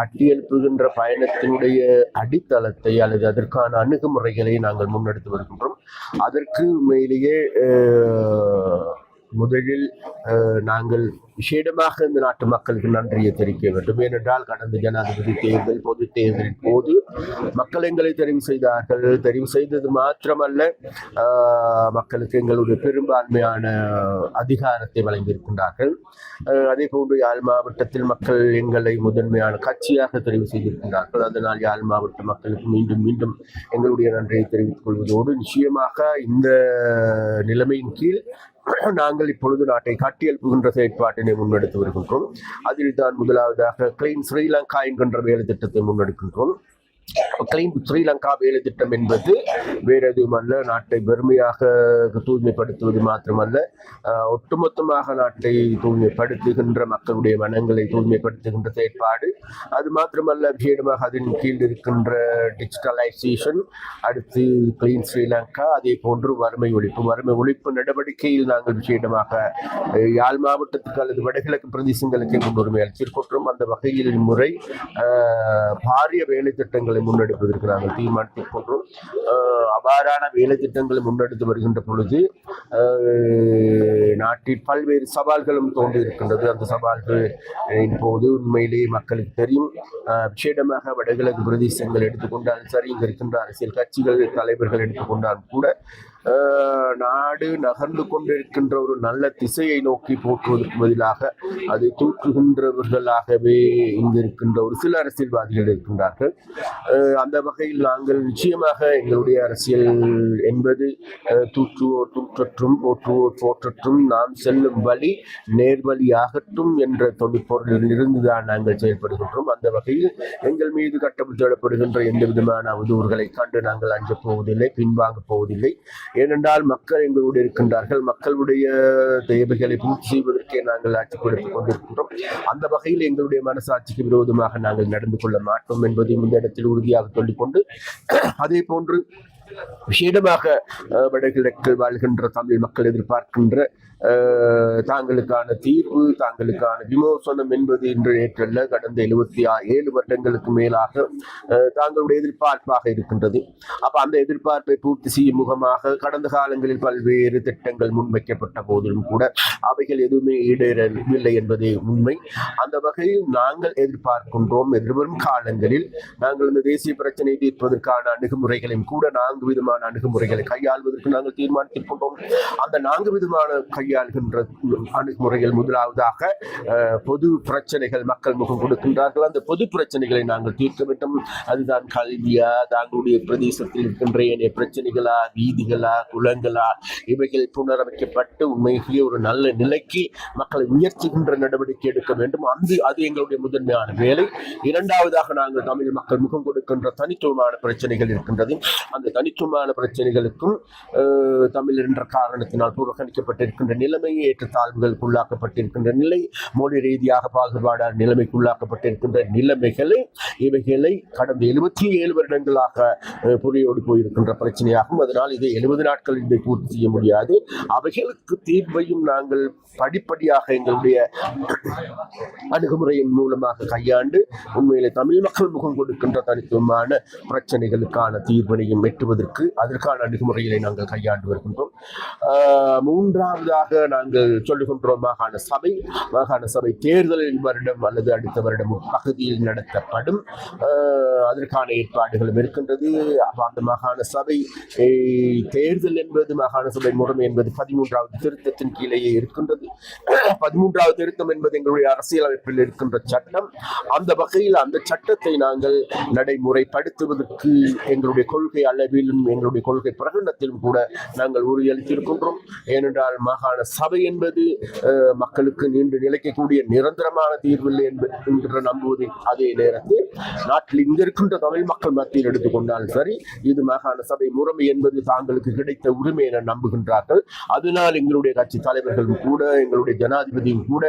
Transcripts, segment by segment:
கட்டியெழுப்புகின்ற பயணத்தினுடைய அடித்தளத்தை அல்லது அதற்கான அணுகுமுறைகளை நாங்கள் முன்னெடுத்து வருகின்றோம். அதற்கு உண்மையிலேயே முதலில் நாங்கள் விசேடமாக இந்த நாட்டு மக்களுக்கு நன்றியை தெரிவிக்க வேண்டும். ஏனென்றால் கடந்த ஜனாதிபதி தேர்தல் பொது தேர்தலின் போது மக்கள் எங்களை தெரிவு செய்தார்கள். தெரிவு செய்தது மாத்திரமல்ல மக்களுக்கு எங்களுடைய பெரும்பான்மையான அதிகாரத்தை வழங்கியிருக்கின்றார்கள். அதே போன்று யாழ் மாவட்டத்தில் மக்கள் எங்களை முதன்மையான கட்சியாக தெரிவு செய்திருக்கின்றார்கள். அதனால் யாழ் மாவட்ட மக்களுக்கு மீண்டும் மீண்டும் எங்களுடைய நன்றியை தெரிவித்துக் கொள்வதோடு நிச்சயமாக இந்த நிலைமையின் கீழ் நாங்கள் இப்பொழுது நாட்டை கட்டியெழுப்புகின்ற செயற்பாட்டினை முன்னெடுத்து வருகின்றோம். அதில் தான் முதலாவதாக கிளீன் ஸ்ரீலங்கா என்கின்ற வேலை திட்டத்தை முன்னெடுக்கின்றோம். கிளைம் ஸ்ரீலங்கா வேலை திட்டம் என்பது வேறு எதுவும் அல்ல நாட்டை பெருமையாக தூய்மைப்படுத்துவது மாத்திரமல்ல. ஒட்டுமொத்தமாக நாட்டை தூய்மைப்படுத்துகின்ற மக்களுடைய மனங்களை தூய்மைப்படுத்துகின்ற செயற்பாடு. அது மாத்திரமல்ல விசேடமாக அதன் கீழ் இருக்கின்ற டிஜிட்டலைசேஷன் அடுத்து கிளீன் ஸ்ரீலங்கா அதே போன்று வறுமை ஒழிப்பு. வறுமை ஒழிப்பு நடவடிக்கையில் நாங்கள் விஷயமாக யாழ் மாவட்டத்துக்கு அல்லது வடகிழக்கு பிரதேசங்களுக்கு முன்னுரிமை அளித்திருக்கின்றோம் அந்த வகையில் முறை பாரிய வேலை திட்டங்களை முன்னெடுப்பதற்கு நாங்கள் தீர்மானித்துக் கொண்டோம் அவ்வாறான வேலை திட்டங்களை முன்னெடுத்து வருகின்ற பொழுது நாட்டில் பல்வேறு சவால்களும் தோன்றி இருக்கின்றது. அந்த சவால்கள் இப்போது உண்மையிலேயே மக்களுக்கு தெரியும். விஷேடமாக விசேடமாக வடகிழக்கு பிரதேசங்கள் எடுத்துக்கொண்டாலும் சரி இங்கே இருக்கின்ற அரசியல் கட்சிகள் தலைவர்கள் எடுத்துக்கொண்டாலும் கூட நாடு நகர்ந்து கொண்டிருக்கின்ற ஒரு நல்ல திசையை நோக்கி போற்றுவதற்கு பதிலாக அதை தூற்றுகின்றவர்களாகவே இங்கு இருக்கின்ற ஒரு சில அரசியல்வாதிகள் இருக்கின்றார்கள். அந்த வகையில் நாங்கள் நிச்சயமாக எங்களுடைய அரசியல் என்பது ஆஹ், போற்றுவோர் போற்றற்றும் நாம் செல்லும் வழி நேர்வழியாகட்டும் என்ற தொழிற்பொருளில் இருந்துதான் நாங்கள் செயல்படுகின்றோம். அந்த வகையில் எங்கள் மீது கட்டப்படுத்தப்படுகின்ற எந்த விதமான அவதூறுகளை கண்டு நாங்கள் அஞ்சப் போவதில்லை பின்வாங்கப் போவதில்லை. ஏனென்றால் மக்கள் எங்களோடு இருக்கின்றார்கள். மக்களுடைய தேவைகளை பூர்த்தி செய்வதற்கே நாங்கள் ஆட்சி கொடுத்துக் கொண்டிருக்கின்றோம். அந்த வகையில் எங்களுடைய மனசாட்சிக்கு விரோதமாக நாங்கள் நடந்து கொள்ள மாட்டோம் என்பதை இந்த இடத்தில் உறுதியாக சொல்லிக்கொண்டு அதே போன்று விசேடமாக வடகிழக்கில் வாழ்கின்ற தமிழ் மக்கள் எதிர்பார்க்கின்ற தாங்களுக்கான தீர்வு தாங்களுக்கான விமோசனம் என்பது இன்று ஏற்றல்ல கடந்த எழுபத்தி ஏழு வருடங்களுக்கு மேலாக தாங்களுடைய எதிர்பார்ப்பாக இருக்கின்றது. அப்ப அந்த எதிர்பார்ப்பை பூர்த்தி செய்யும் முகமாக கடந்த காலங்களில் பல்வேறு திட்டங்கள் முன்வைக்கப்பட்ட போதிலும் கூட அவைகள் எதுவுமே ஈடேறவில்லை என்பதே உண்மை. அந்த வகையில் நாங்கள் எதிர்பார்க்கின்றோம். எதிர்வரும் காலங்களில் நாங்கள் இந்த தேசிய பிரச்சனை தீர்ப்பதற்கான அணுகுமுறைகளையும் கூட நான்கு விதமான அணுகுமுறைகளை கையாள்வதற்கு நாங்கள் தீர்மானித்திருக்கின்றோம். அந்த நான்கு விதமான கையாளுகின்ற அணுகுமுறைகள் முதலாவதாக பொது பிரச்சனைகள் மக்கள் முகம் கொடுக்கின்றார்கள். அந்த பொது பிரச்சனைகளை நாங்கள் தீர்க்க வேண்டும். அதுதான் கல்வியா தாங்களுடைய பிரதேசத்தில் இருக்கின்ற ஏனைய பிரச்சனைகளா வீதிகளா குளங்களா இவைகள் புனரமைக்கப்பட்டு உண்மையிலேயே ஒரு நல்ல நிலைக்கு மக்களை உயர்த்துகின்ற நடவடிக்கை எடுக்க வேண்டும். அந்த அது எங்களுடைய முதன்மையான வேலை. இரண்டாவதாக நாங்கள் தமிழ் மக்கள் முகம் கொடுக்கின்ற தனித்துவமான பிரச்சனைகள் இருக்கின்றது. அந்த தனித்துவமான பிரச்சனைகளுக்கும் தமிழ் என்ற காரணத்தினால் புறக்கணிக்கப்பட்டிருக்கின்ற நிலைமை ஏற்றத்தாழ்வுகளுக்கு உள்ளாக்கப்பட்டிருக்கின்ற நிலை மொழி ரீதியாக பாகுபாடான நிலைமைக்குள்ளாக்கப்பட்டிருக்கின்ற நிலைமைகளை இவைகளை கடந்த எழுபத்தி ஏழு வருடங்களாக புரியோடு போயிருக்கின்ற பிரச்சனையாகும். அதனால் இதை எழுபது நாட்களில் இதை பூர்த்தி செய்ய முடியாது. அவைகளுக்கு தீர்வையும் நாங்கள் படிப்படியாக எங்களுடைய அணுகுமுறையின் மூலமாக கையாண்டு உண்மையிலே தமிழ் மக்கள் முகம் கொடுக்கின்ற தனித்துவமான பிரச்சனைகளுக்கான தீர்வினையும் எட்டுவதற்கு அதற்கான அணுகுமுறைகளை நாங்கள் கையாண்டு வருகின்றோம். மூன்றாவதாக மூன்றாவதாக நாங்கள் சொல்லுகின்றோம் மாகாண சபை மாகாண சபை தேர்தல் வருடம் அல்லது அடுத்த வருடம் பகுதியில் நடத்தப்படும். அதற்கான ஏற்பாடுகளும் இருக்கின்றது. அந்த மாகாண சபை தேர்தல் என்பது மாகாண சபை முறைமை என்பது பதிமூன்றாவது திருத்தத்தின் கீழேயே இருக்கின்றது. பதிமூன்றாவது திருத்தம் என்பது எங்களுடைய அரசியலமைப்பில் இருக்கின்ற சட்டம். அந்த வகையில் அந்த சட்டத்தை நாங்கள் நடைமுறைப்படுத்துவதற்கு எங்களுடைய கொள்கை அளவிலும் எங்களுடைய கொள்கை பிரகடனத்திலும் கூட நாங்கள் உறுதியளித்திருக்கின்றோம். ஏனென்றால் மாகாண சபை என்பது மக்களுக்கு நீண்டு நிலைக்கக்கூடிய நிரந்தரமான தீர்வில்லை என்ப- என்கிற அதே நேரத்தில் நாட்டில் இங்க இருக்கின்ற தமிழ் மக்கள் மத்தியில் எடுத்துக்கொண்டாலும் சரி இது மாகாண சபை முறைமை என்பது தாங்களுக்கு கிடைத்த உரிமை என நம்புகின்றார்கள். அதனால் எங்களுடைய கட்சி தலைவர்களும் கூட எங்களுடைய ஜனாதிபதியும் கூட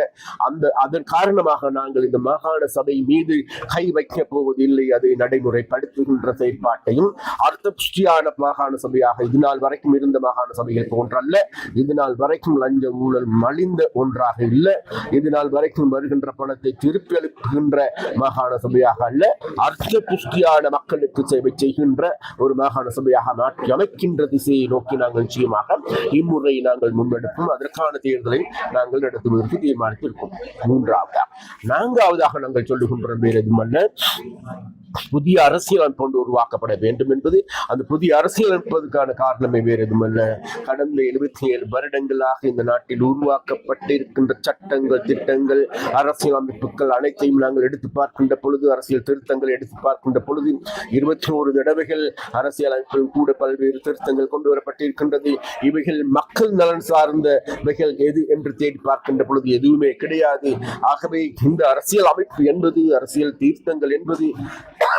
அந்த அதன் காரணமாக நாங்கள் இந்த மாகாண சபை மீது கை வைக்கப் போவதில்லை அதை நடைமுறைப்படுத்துகின்ற செயற்பாட்டையும் அர்த்த புஷ்டியான மாகாண சபையாக இது நாள் வரைக்கும் இருந்த மாகாண சபைகள் போன்றல்ல இது நாள் வரைக்கும் லஞ்ச ஊழல் மலிந்த ஒன்றாக இல்லை. இதனால் வரைக்கும் வருகின்ற பணத்தை திருப்பி அளிக்கின்ற மாகாண சபையாக அல்ல அர்த்த புஷ்டியான மக்களுக்கு சேவை செய்கின்ற ஒரு மாகாண சபையாக மாற்றி அமைக்கின்ற திசையை நோக்கி நாங்கள் நிச்சயமாக இம்முறை நாங்கள் முன்னெடுப்போம். அதற்கான தேர்தலை நாங்கள் நடத்துவதற்கு தீர்மானித்திருக்கோம். மூன்றாவதாக நான்காவதாக நாங்கள் சொல்லுகின்ற வேறு எதுமல்ல புதிய அரசியலமைப்பு ஒன்று உருவாக்கப்பட வேண்டும் என்பது அந்த புதிய அரசியலமைப்பதற்கான காரணமே வேறு எதுவுமல்ல. கடந்த எழுபத்தி ஏழு வருடங்களாக இந்த நாட்டில் உருவாக்கப்பட்டிருக்கின்ற சட்டங்கள் திட்டங்கள் அரசியலமைப்புகள் அனைத்தையும் நாங்கள் எடுத்து பார்க்கின்ற பொழுது அரசியல் திருத்தங்கள் எடுத்து பார்க்கின்ற பொழுது இருபத்தி ஒரு தடவைகள் அரசியலமைப்பில் கூட பல்வேறு திருத்தங்கள் கொண்டு வரப்பட்டிருக்கின்றது. இவைகள் மக்கள் நலன் சார்ந்தவைகள் எது என்று தேடி பார்க்கின்ற பொழுது எதுவுமே கிடையாது. ஆகவே இந்த அரசியல் அமைப்பு என்பது அரசியல் தீர்த்தங்கள் என்பது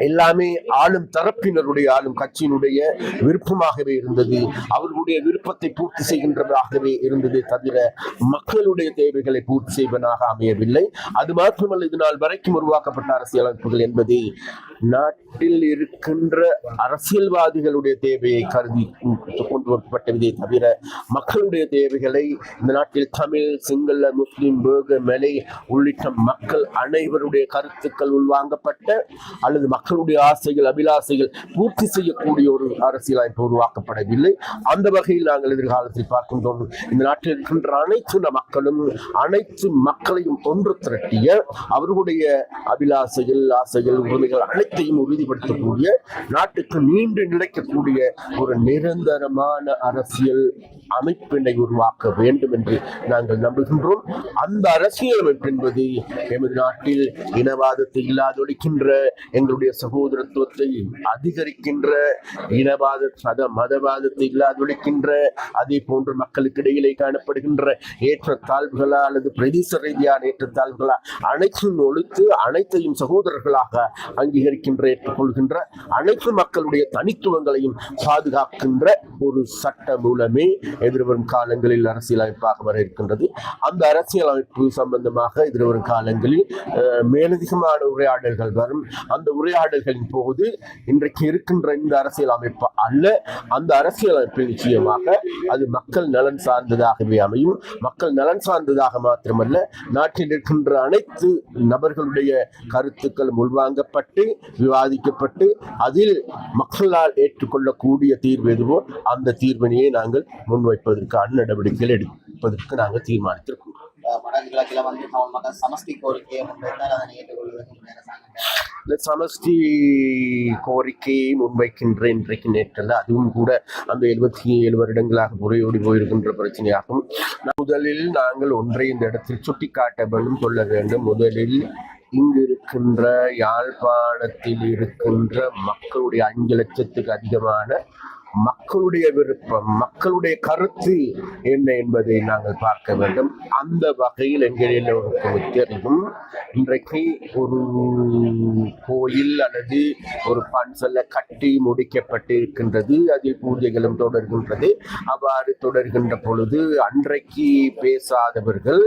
எல்லாமே ஆளும் தரப்பினருடைய ஆளும் கட்சியினுடைய விருப்பமாகவே இருந்தது. அவர்களுடைய விருப்பத்தை பூர்த்தி செய்கின்றதாகவே இருந்தது தவிர மக்களுடைய தேவைகளை பூர்த்தி செய்வதாக அமையவில்லை. அது மாத்திரமல்ல இது நாள் வரைக்கும் உருவாக்கப்பட்ட அரசியலமைப்புகள் என்பது நாட்டில் இருக்கின்ற அரசியல்வாதிகளுடைய தேவையை கருதி கொண்டு வரப்பட்டதே தவிர மக்களுடைய தேவைகளை இந்த நாட்டில் தமிழ் சிங்கள முஸ்லிம் பேக மலை உள்ளிட்ட மக்கள் அனைவருடைய கருத்துக்கள் உள்வாங்கப்பட்ட அல்லது மக்கள் மக்களுடைய ஆசைகள் அபிலாசைகள் பூர்த்தி செய்யக்கூடிய ஒரு அரசியலமைப்பு உருவாக்கப்படவில்லை. அந்த வகையில் நாங்கள் எதிர்காலத்தில் பார்க்கின்றோம். இந்த நாட்டில் இருக்கின்ற அனைத்து மக்களும் அனைத்து மக்களையும் ஒன்று திரட்டிய அவர்களுடைய அபிலாசைகள் ஆசைகள் உரிமைகள் அனைத்தையும் உறுதிப்படுத்தக்கூடிய நாட்டுக்கு நீண்டு நிலைக்கக்கூடிய ஒரு நிரந்தரமான அரசியல் அமைப்பினை உருவாக்க வேண்டும் என்று நாங்கள் நம்புகின்றோம். அந்த அரசியலமைப்பு என்பது எமது நாட்டில் இனவாதத்தை இல்லாதொழிக்கின்ற எங்களுடைய சகோதரத்துவத்தை அதிகரிக்கின்ற இனவாத சத மதவாதத்தை இல்லாதொழிக்கின்ற அதே போன்று மக்களுக்கு இடையிலே காணப்படுகின்ற ஏற்றத்தாழ்வுகளா அல்லது பிரதேச ரீதியான ஏற்றத்தாழ்வுகளா அனைத்தும் ஒழித்து அனைத்தையும் சகோதரர்களாக அங்கீகரிக்கின்ற ஏற்றுக்கொள்கின்ற அனைத்து மக்களுடைய தனித்துவங்களையும் பாதுகாக்கின்ற ஒரு சட்ட மூலமே எதிர்வரும் காலங்களில் அரசியலமைப்பாக வர இருக்கின்றது. அந்த அரசியலமைப்பு சம்பந்தமாக எதிர்வரும் காலங்களில் அஹ், மேலதிகமான உரையாடல்கள் வரும். அந்த உரையாடல்களின் போது இன்றைக்கு இருக்கின்ற இந்த அரசியல் அமைப்பு அல்ல. அந்த அரசியல் அமைப்பு நிச்சயமாக அது மக்கள் நலன் சார்ந்ததாகவே அமையும். மக்கள் நலன் சார்ந்ததாக மாத்திரமல்ல நாட்டில் இருக்கின்ற அனைத்து நபர்களுடைய கருத்துக்கள் உள்வாங்கப்பட்டு விவாதிக்கப்பட்டு அதில் மக்களால் ஏற்றுக்கொள்ளக்கூடிய தீர்வு எதுவோ அந்த தீர்வினையே நாங்கள் முன்வைப்பதற்கான நடவடிக்கைகள் எடுப்பதற்கு நாங்கள் தீர்மானித்திருக்கோம் அஹ் வந்து தமிழ் மக்கள் சமஷ்டி கோரிக்கையை முன்வைத்தால் அதனை ஏற்றுக்கொள்வதற்கு அரசாங்கம் சமஷ்டி கோரிக்கையை முன்வைக்கின்ற இன்றைக்கு நேற்றல்ல அதுவும் கூட அந்த எழுபத்தி ஏழு வருடங்களாக முறையோடி போயிருக்கின்ற பிரச்சனையாகும். முதலில் நாங்கள் ஒன்றை இந்த இடத்தில் சுட்டிக்காட்ட வேண்டும் சொல்ல வேண்டும். முதலில் இங்கு இருக்கின்ற யாழ்ப்பாணத்தில் இருக்கின்ற மக்களுடைய அஞ்சு லட்சத்துக்கு அதிகமான மக்களுடைய விருப்பம் மக்களுடைய கருத்து என்ன என்பதை நாங்கள் பார்க்க வேண்டும். அந்த வகையில் எங்கள் எல்லோருக்கும் தெரியும். இன்றைக்கு ஒரு கோயில் அல்லது ஒரு பன்சல்ல கட்டி முடிக்கப்பட்டு இருக்கின்றது அதில் பூஜைகளும் தொடர்கின்றது. அவ்வாறு தொடர்கின்ற பொழுது அன்றைக்கு பேசாதவர்கள்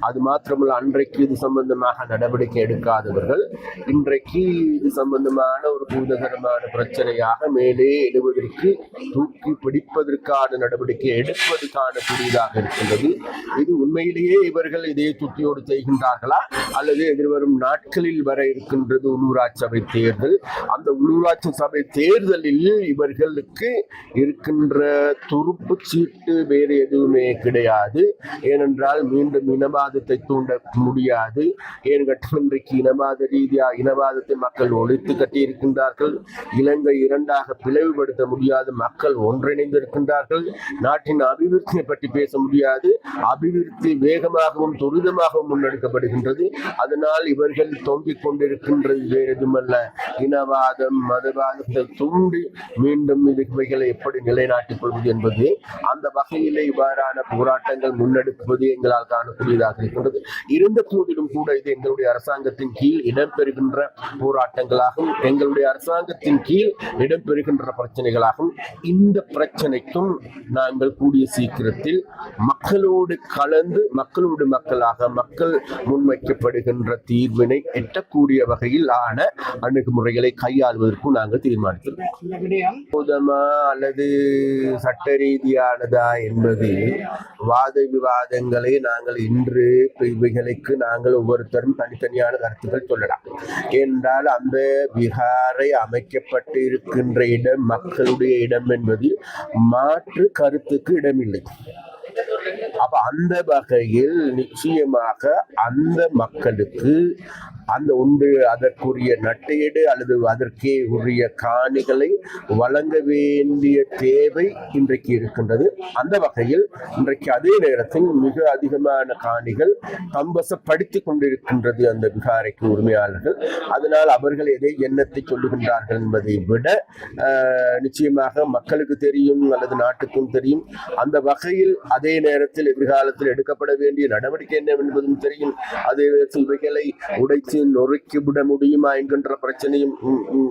அது மாத்திரமல்ல அன்றைக்கு இது சம்பந்தமாக நடவடிக்கை எடுக்காதவர்கள் இன்றைக்கு இது சம்பந்தமான ஒரு பூதகரமான பிரச்சனையாக மேலே எழுவதற்கு தூக்கி பிடிப்பதற்கான நடவடிக்கை எடுப்பதற்கான புதியதாக இருக்கின்றது. இது உண்மையிலேயே இவர்கள் இதே துத்தியோடு செய்கின்றார்களா? அல்லது எதிர்வரும் நாட்களில் வர இருக்கின்றது உள்ளூராட்சி சபை தேர்தல்? அந்த உள்ளூராட்சி சபை தேர்தலில் இவர்களுக்கு இருக்கின்ற துருப்பு சீட்டு வேறு எதுவுமே கிடையாது. ஏனென்றால் மீண்டும் இனவாதத்தை தூண்ட முடியாது. ஏன் இன்றைக்கு இனவாத ரீதியாக இனவாதத்தை மக்கள் ஒழித்து கட்டியிருக்கின்றார்கள். இலங்கை இரண்டாக பிளவுபடுத்த முடியாது மக்கள் ஒன்றிணைந்திருக்கின்றார்கள். நாட்டின் அபிவிருத்தியை பற்றி பேச முடியாது. அபிவிருத்தி வேகமாகவும் துரிதமாகவும் முன்னெடுக்கப்படுகின்றது. அதனால் இவர்கள் தொங்கிக் கொண்டிருக்கின்றது. வேறு எதுமல்ல இனவாதம் மதவாதத்தை தூண்டி மீண்டும் இது இவைகளை எப்படி நிலைநாட்டிக் கொள்வது என்பது அந்த வகையிலே இவ்வாறான போராட்டங்கள் முன்னெடுப்பது எங்களால் காணக்கூடியதாக இருக்கின்றது. இருந்த போதிலும் கூட இது எங்களுடைய அரசாங்கத்தின் கீழ் இடம்பெறுகின்ற போராட்டங்களாகும். எங்களுடைய அரசாங்கத்தின் கீழ் இடம்பெறுகின்ற பிரச்சனைகளாகும். இந்த பிரச்சனைக்கும் நாங்கள் கூடிய சீக்கிரத்தில் மக்களோடு கலந்து மக்களோடு மக்களாக மக்கள் முன்வைக்கப்படுகின்ற தீர்வினை எட்டக்கூடிய வகையில் ஆன அணுகுமுறைகளை கையாள்வதற்கும் நாங்கள் தீர்மானித்தோம் அல்லது சட்ட ரீதியானதா என்பது வாத விவாதங்களை நாங்கள் இன்று இவைகளுக்கு நாங்கள் ஒவ்வொருத்தரும் தனித்தனியான கருத்துக்கள் சொல்லலாம். என்றால் அந்த விகாரை அமைக்கப்பட்டு இருக்கின்ற இடம் மக்களுடைய இடம் என்பது மாற்று கருத்துக்கு இடமில்லை. அப்ப அந்த வகையில் நிச்சயமாக அந்த மக்களுக்கு அந்த உண்டு அதற்குரிய நட்டையீடு அல்லது அதற்கே உரிய காணிகளை வழங்க வேண்டிய தேவை இன்றைக்கு இருக்கின்றது. அந்த வகையில் இன்றைக்கு அதே நேரத்தில் மிக அதிகமான காணிகள் தம்பசப்படுத்தி கொண்டிருக்கின்றது அந்த விகாரைக்கு உரிமையாளர்கள். அதனால் அவர்கள் எதை எண்ணத்தை சொல்லுகின்றார்கள் என்பதை விட ஆஹ், நிச்சயமாக மக்களுக்கு தெரியும் அல்லது நாட்டுக்கும் தெரியும். அந்த வகையில் அதே நேரம் நேரத்தில் எதிர்காலத்தில் எடுக்கப்பட வேண்டிய நடவடிக்கை என்ன என்பதும் தெரியும். அதே நேரத்தில் உடைத்து நொறுக்கி விட முடியுமா என்கின்ற பிரச்சனையும்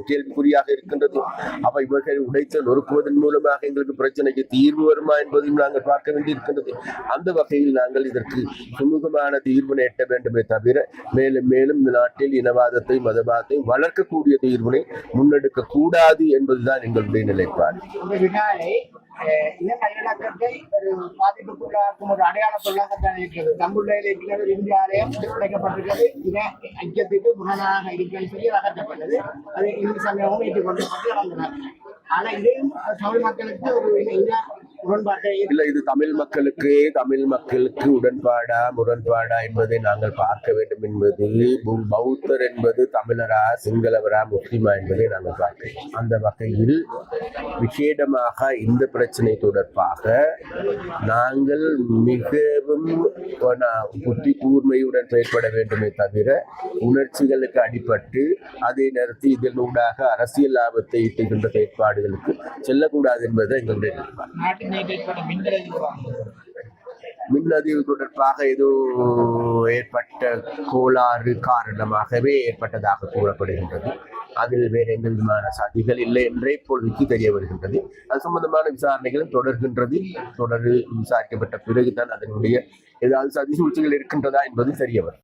கேள்விக்குறியாக இருக்கின்றது. அப்ப இவர்கள் உடைத்து நொறுக்குவதன் மூலமாக எங்களுக்கு பிரச்சனைக்கு தீர்வு வருமா என்பதையும் நாங்கள் பார்க்க வேண்டியிருக்கின்றது. அந்த வகையில் நாங்கள் இதற்கு சுமூகமான தீர்வினை எட்ட வேண்டுமே தவிர மேலும் மேலும் இந்த நாட்டில் இனவாதத்தை மதவாதத்தை வளர்க்கக்கூடிய தீர்வினை முன்னெடுக்க கூடாது என்பதுதான் எங்களுடைய நிலைப்பாடு. இந்த ஒரு பாதிப்புக்குள்ளாக்கும் ஒரு அடையாள பொருளாகத்தான் இருக்கிறது தமிழில் இருக்கிறது இந்திய ஆலயம் உடைக்கப்பட்டிருக்கிறது இன ஐக்கியத்துக்கு முரணாக இருக்கிறது சொல்லி அகற்றப்பட்டது அது இந்து சமயமும் ஏற்றுக்கொள்ளப்பட்டு வந்தனர் ஆனா இதையும் தமிழ் மக்களுக்கு ஒரு இன- இல்ல இது தமிழ் மக்களுக்கு தமிழ் மக்களுக்கு உடன்பாடா முரண்பாடா என்பதை நாங்கள் பார்க்க வேண்டும் என்பது பௌத்தர் என்பது தமிழரா சிங்களவரா முஸ்லிமா என்பதை நாங்கள் பார்க்கிறோம் அந்த வகையில் விசேடமாக இந்த பிரச்சனை தொடர்பாக நாங்கள் மிகவும் புத்தி கூர்மையுடன் செயல்பட வேண்டுமே தவிர உணர்ச்சிகளுக்கு அடிபட்டு அதே நேரத்தில் இதனூடாக அரசியல் லாபத்தை ஈட்டுகின்ற செயற்பாடுகளுக்கு செல்லக்கூடாது என்பது எங்களுடைய மின் நாட்டின் மின்னதிவு தொடர்பாக ஏதோ ஏற்பட்ட கோளாறு காரணமாகவே ஏற்பட்டதாக கூறப்படுகின்றது. அதில் வேறு எந்த விதமான சதிகள் இல்லை என்றே இப்பொழுதுக்கு தெரிய வருகின்றது. அது சம்பந்தமான விசாரணைகளும் தொடர்கின்றது. தொடர் விசாரிக்கப்பட்ட பிறகுதான் அதனுடைய ஏதாவது சதி சூழ்ச்சிகள் இருக்கின்றதா என்பது தெரிய வரும்.